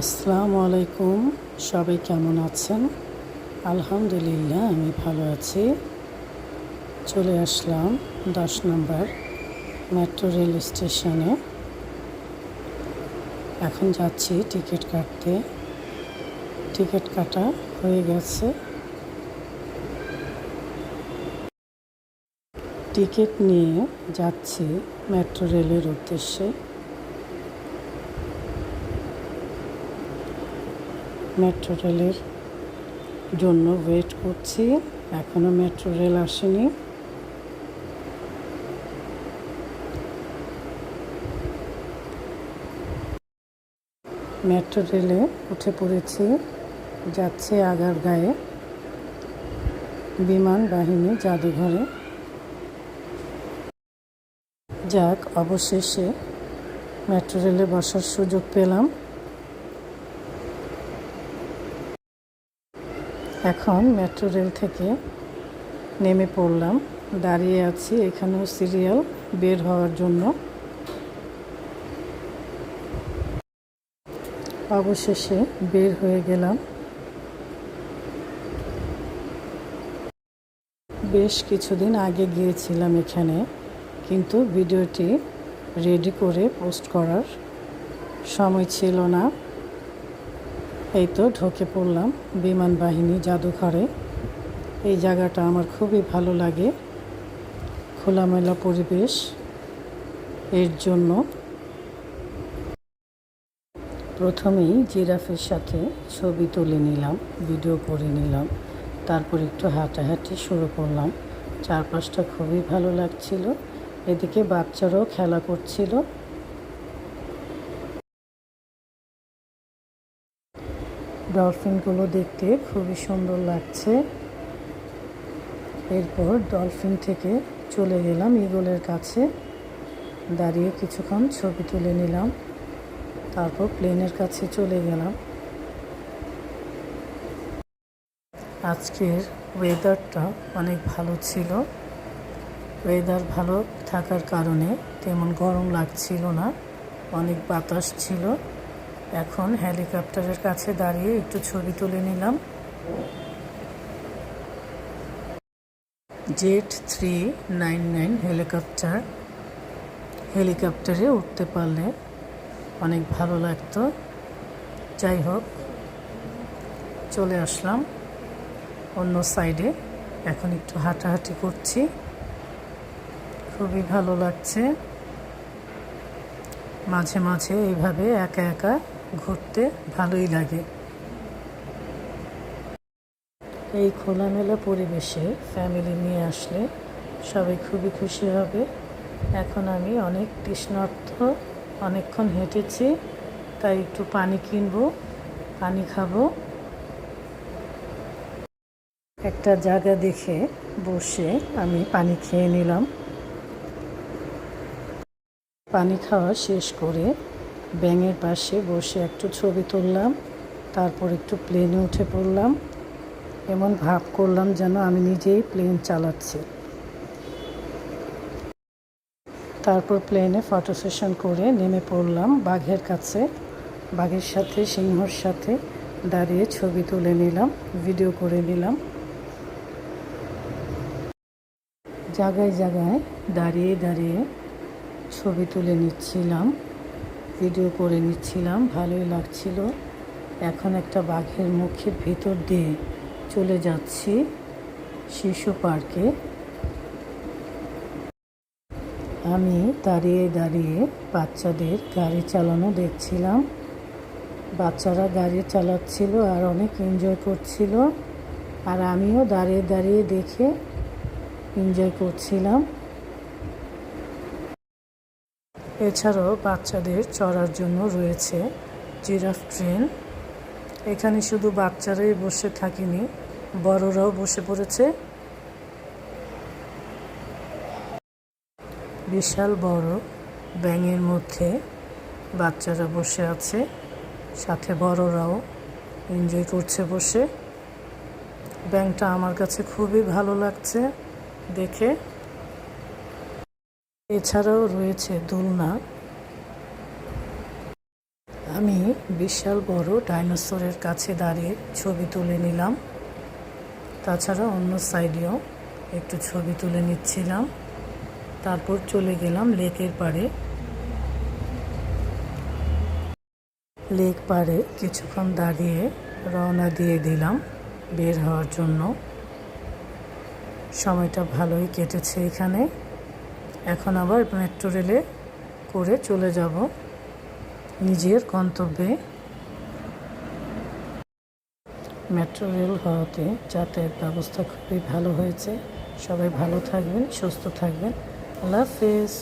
আসসালামু আলাইকুম। সবাই কেমন আছেন? আলহামদুলিল্লাহ, আমি ভালো আছি। চলে আসলাম দশ নম্বর মেট্রো রেল স্টেশনে। এখন যাচ্ছি টিকিট কাটতে। টিকিট কাটা হয়ে গেছে। টিকিট নিয়ে যাচ্ছি মেট্রো রেলের উদ্দেশ্যে। মেট্রো রেলের জন্য ওয়েট করছি। এখনও মেট্রো রেল আসেনি। মেট্রো রেলে উঠে পড়েছি। যাচ্ছে আগার গায়ে বিমান বাহিনী জাদুঘরে। যাক, অবশেষে মেট্রো রেলে বসার সুযোগ পেলাম। এখন মেট্রো রেল থেকে নেমে পড়লাম। দাঁড়িয়ে আছি এখানেও সিরিয়াল বের হওয়ার জন্য। অবশেষে বের হয়ে গেলাম। বেশ কিছুদিন আগে গিয়েছিলাম এখানে, কিন্তু ভিডিওটি রেডি করে পোস্ট করার সময় ছিল না। এই তো ঢুকে পড়লাম বিমান বাহিনী জাদুঘরে। এই জায়গাটা আমার খুবই ভালো লাগে। খোলামেলা পরিবেশ এর জন্য। প্রথমেই জিরাফের সাথে ছবি তুলে নিলাম, ভিডিও করে নিলাম, তারপর একটু হাঁটাহাঁটি শুরু করলাম। চারপাশটা খুবই ভালো লাগছিল। এদিকে বাচ্চারাও খেলা করছিল। ডলফিনগুলো দেখতে খুবই সুন্দর লাগছে। এরপর ডলফিন থেকে চলে গেলাম ইগলের কাছে। দাঁড়িয়ে কিছুক্ষণ ছবি তুলে নিলাম। তারপর প্লেনের কাছে চলে গেলাম। আজকের ওয়েদারটা অনেক ভালো ছিল। ওয়েদার ভালো থাকার কারণে তেমন গরম লাগছিল না। অনেক বাতাস ছিল। এখন হেলিকপ্টারের কাছে দাঁড়িয়ে একটু ছবি তুলে নিলাম। Jet three nine nine helicopter. হেলিকপ্টারে উঠতে পারলে অনেক ভালো লাগতো। যাই হোক, চলে আসলাম অন্য সাইডে। এখন একটু হাঁটাহাঁটি করছি। খুবই ভালো লাগছে। মাঝে মাঝে এইভাবে একা একা ঘুরতে ভালোই লাগে। এই খোলামেলা পরিবেশে ফ্যামিলি নিয়ে আসলে সবাই খুবই খুশি হবে। এখন আমি অনেক তৃষ্ণার্থ অনেকক্ষণ হেঁটেছি, তাই একটু পানি কিনবো, পানি খাব। একটা জায়গা দেখে বসে আমি পানি খেয়ে নিলাম। পানি খাওয়া শেষ করে ব্যাঙের পাশে বসে একটু ছবি তুললাম, তারপর একটু প্লেনে উঠে পড়লাম। এমন ভাব করলাম যেন আমি নিজেই প্লেন চালাচ্ছি। তারপর প্লেনে ফটো সেশন করে নেমে পড়লাম বাঘের কাছে। বাঘের সাথে, সিংহর সাথে দাঁড়িয়ে ছবি তুলে নিলাম ভিডিও করে নিলাম। জায়গায় জায়গায় দাঁড়িয়ে দাঁড়িয়ে ছবি তুলে নিচ্ছিলাম। ভিডিও করে নিচ্ছিলাম, ভালোই লাগছিল। এখন একটা বাঘের মুখের ভেতর দিয়ে চলে যাচ্ছি শিশু পার্কে। আমি দাঁড়িয়ে দাঁড়িয়ে বাচ্চাদের গাড়ি চালানো দেখছিলাম। বাচ্চারা গাড়ি চালাচ্ছিল আর অনেক এনজয় করছিল। আর আমিও দাঁড়িয়ে দাঁড়িয়ে দেখে এনজয় করছিলাম। এছাড়াও বাচ্চাদের চড়ার জন্য রয়েছে জিরাফ ট্রেন। এখানে শুধু বাচ্চারাই বসে থাকিনি, বড়রাও বসে পড়েছে। বিশাল বড় ব্যাঙের মধ্যে বাচ্চারা বসে আছে, সাথে বড়রাও এনজয় করছে বসে। ব্যাংকটা আমার কাছে খুবই ভালো লাগছে দেখে। এছাড়াও রয়েছে দোলনা। আমি বিশাল বড় ডাইনোসরের কাছে দাঁড়িয়ে ছবি তুলে নিলাম। তাছাড়া অন্য সাইডেও একটু ছবি তুলে নিচ্ছিলাম। তারপর চলে গেলাম লেকের পাড়ে। লেক পাড়ে কিছুক্ষণ দাঁড়িয়ে রওনা দিয়ে দিলাম বের হওয়ার জন্য। সময়টা ভালোই কেটেছে এখানে। এখন আবার মেট্রো রেলে করে চলে যাব নিজের গন্তব্যে। মেট্রো রেল হওয়াতে যাতায়াত ব্যবস্থা খুবই ভালো হয়েছে। সবাই ভালো থাকবেন, সুস্থ থাকবেন। আল্লাহ হাফেজ।